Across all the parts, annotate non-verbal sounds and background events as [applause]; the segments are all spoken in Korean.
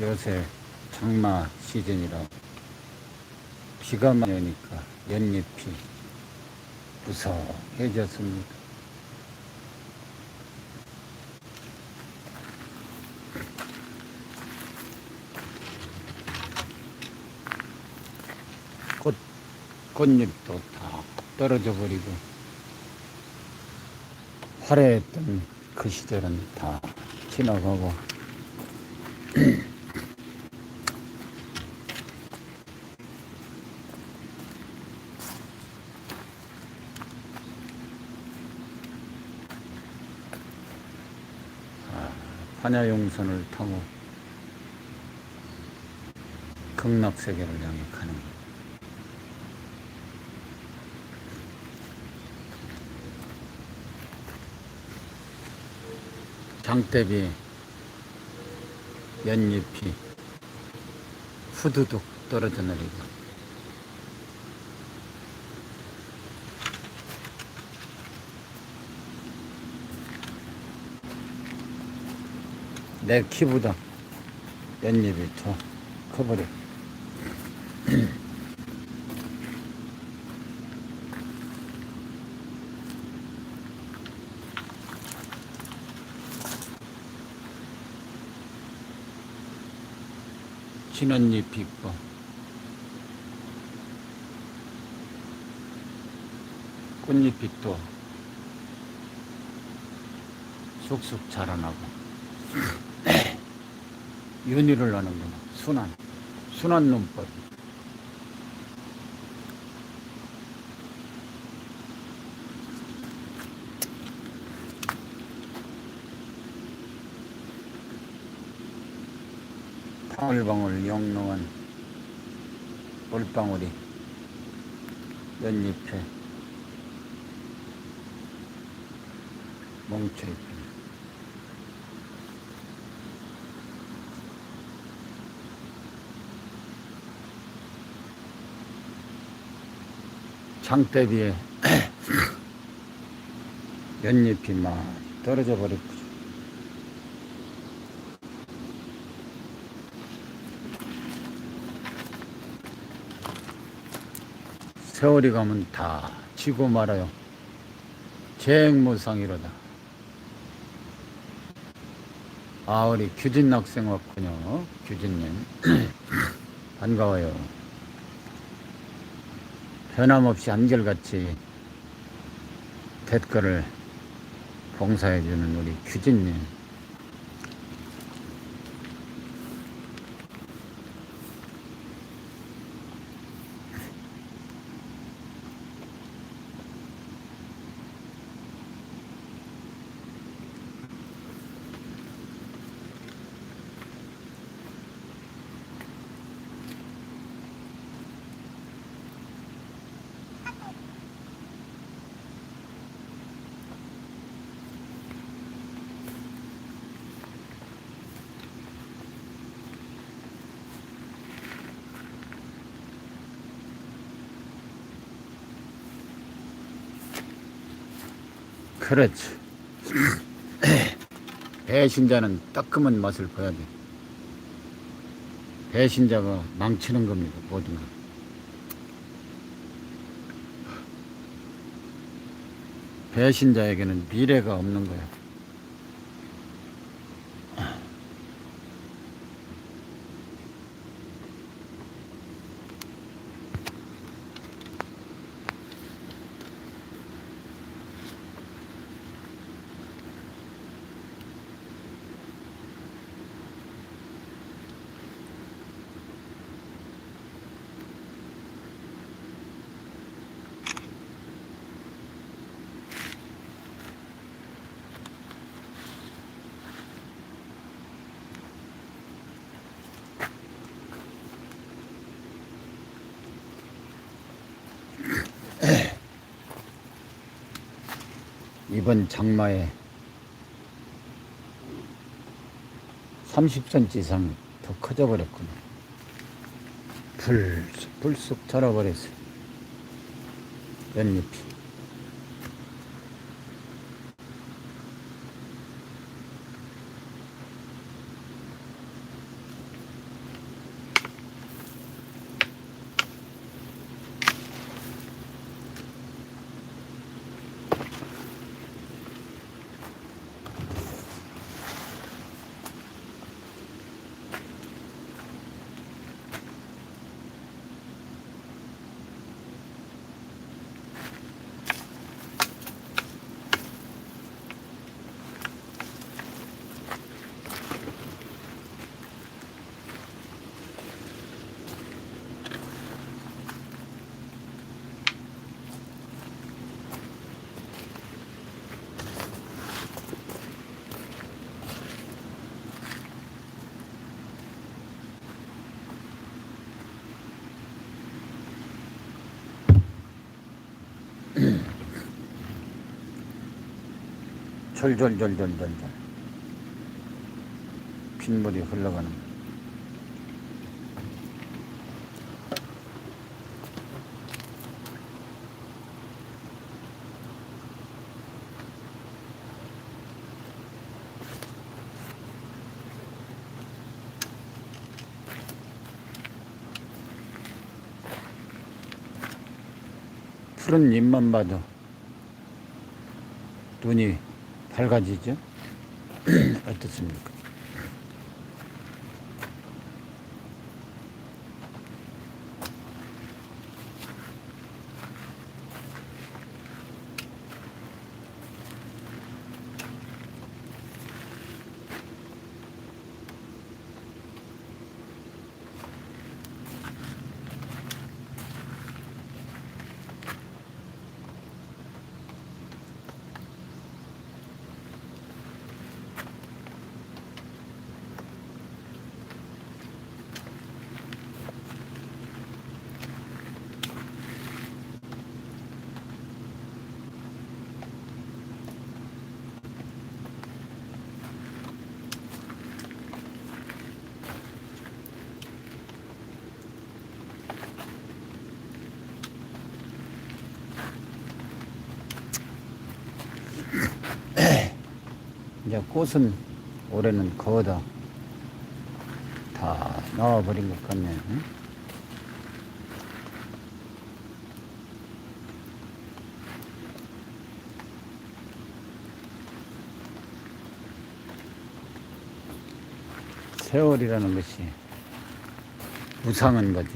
요새 장마 시즌이라 비가 많이 오니까 연잎이 무성해졌습니다. 꽃, 꽃잎도 다 떨어져 버리고 화려했던 그 시절은 다 지나가고 아, 반야용선을 타고 극락세계를 향해 가는 것. 장대비 연잎이 후두둑 떨어져 내리고. 내 키보다 연잎이 더 커버려 있고 꽃잎이 또 쑥쑥 자라나고. [clears throat] 윤희를 하는구나. 순한 순한 눈법 방울방울 영롱한 물방울이 연잎에 뭉쳐있고 장대 비에 [clears throat] 연잎이 막 떨어져 버렸고 세월이 가면 다 지고 말아요. 재행무상이로다. 아, 우리 규진 학생 왔군요. 규진님. [clears throat] 반가워요. 변함없이 한결같이 댓글을 봉사해주는 우리 규진님. 그렇지. [clears throat] 배신자는 따끔한 맛을 봐야 돼. 배신자가 망치는 겁니다, 모든 걸. 배신자에게는 미래가 없는 거야. 이번 장마에 30cm 이상 더 커져 버렸구나. 불쑥 불쑥 자라버렸어. 연잎이. 졸졸졸졸졸졸. 빗물이 흘러가는 푸른 잎만 봐도 눈이 밝아지죠? [clears throat] 어떻습니까? 이제 꽃은 올해는 거다 다 나와버린 것 같네. 응? 세월이라는 것이 무상한 거죠.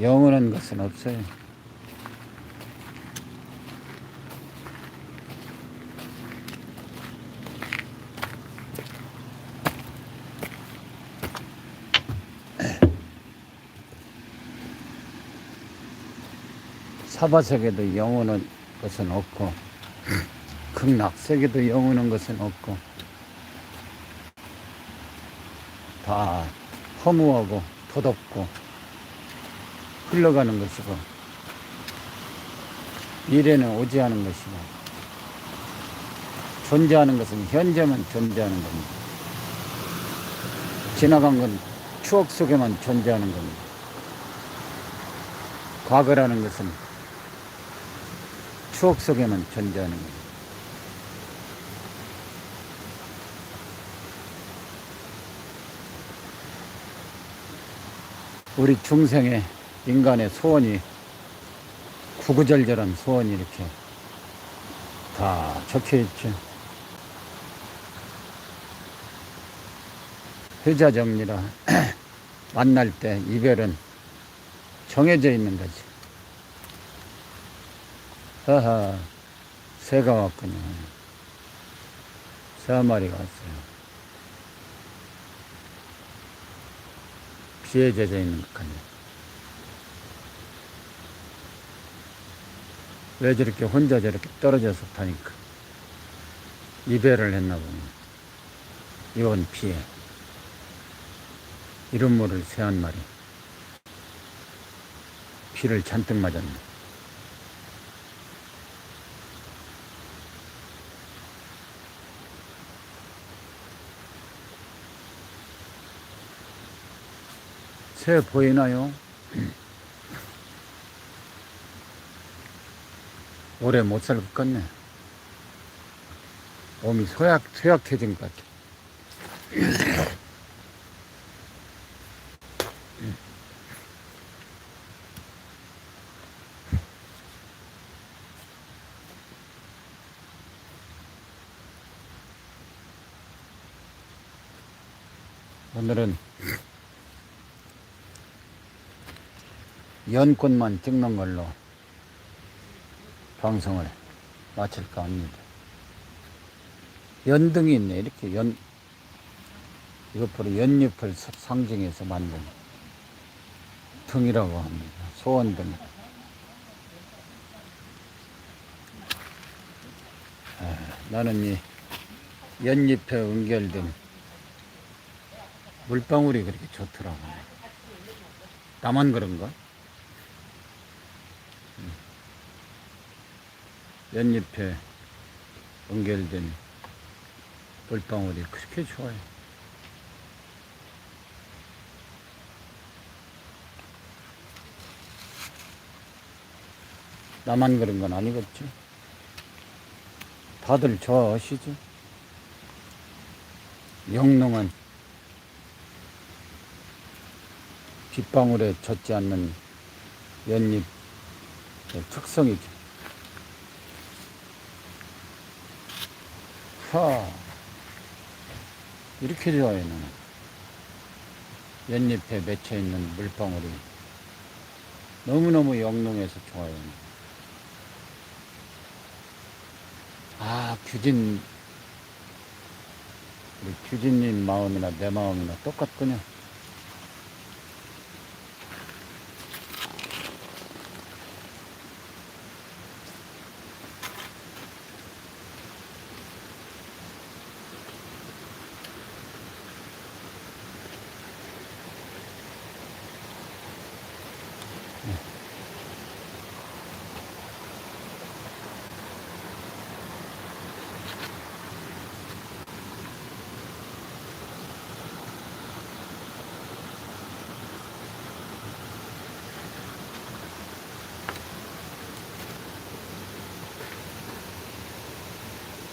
영원한 것은 없어요. 사바석에도 영원한 것은 없고 극락색에도 영원한 것은 없고 다 허무하고 덧없고 흘러가는 것이고 미래는 오지 않은 것이고 존재하는 것은 현재만 존재하는 겁니다. 지나간 건 추억 속에만 존재하는 겁니다. 과거라는 것은 추억 속에만 존재하는 겁니다. 우리 중생의 인간의 소원이 구구절절한 소원이 이렇게 다 적혀 있죠. 회자 정리라 [clears throat] 만날 때 이별은 정해져 있는 거지. 하하, 새가 왔군요. 새 한 마리가 왔어요. 비에 젖어 있는 것 같네. 왜 저렇게 혼자 저렇게 떨어져서 타니까. 이별을 했나 보네. 이번 비에. 이름 모를 새 한 마리. 비를 잔뜩 맞았네. 새 보이나요? [clears throat] 오래 못 살 것 같네. 몸이 소약, 소약해진 것 같아. [clears throat] 오늘은 연꽃만 찍는 걸로 방송을 마칠까 합니다. 연등이 있네. 이렇게 연, 이것 바로 연잎을 사- 상징해서 만든 등이라고 합니다. 소원등. 아, 나는 이 연잎에 연결된 물방울이 그렇게 좋더라고. 나만 그런가? 연잎에 연결된 물방울이 그렇게 좋아요. 나만 그런 건 아니겠죠? 다들 좋아하시죠? 영롱한 빗방울에 젖지 않는 연잎 특성이죠. 하 이렇게 좋아요 나는 연잎에 맺혀 있는 물방울이 너무너무 영롱해서 좋아요. 아 규진 우리 규진님 마음이나 내 마음이나 똑같군요.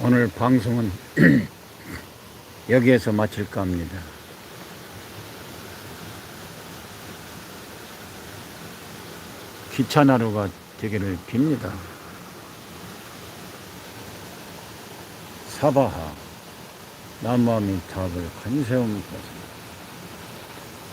오늘 방송은 [clears throat] 여기에서 마칠까 합니다. 귀찮은 하루가 되기를 빕니다. 사바하, 남마미 답을 간세움까지.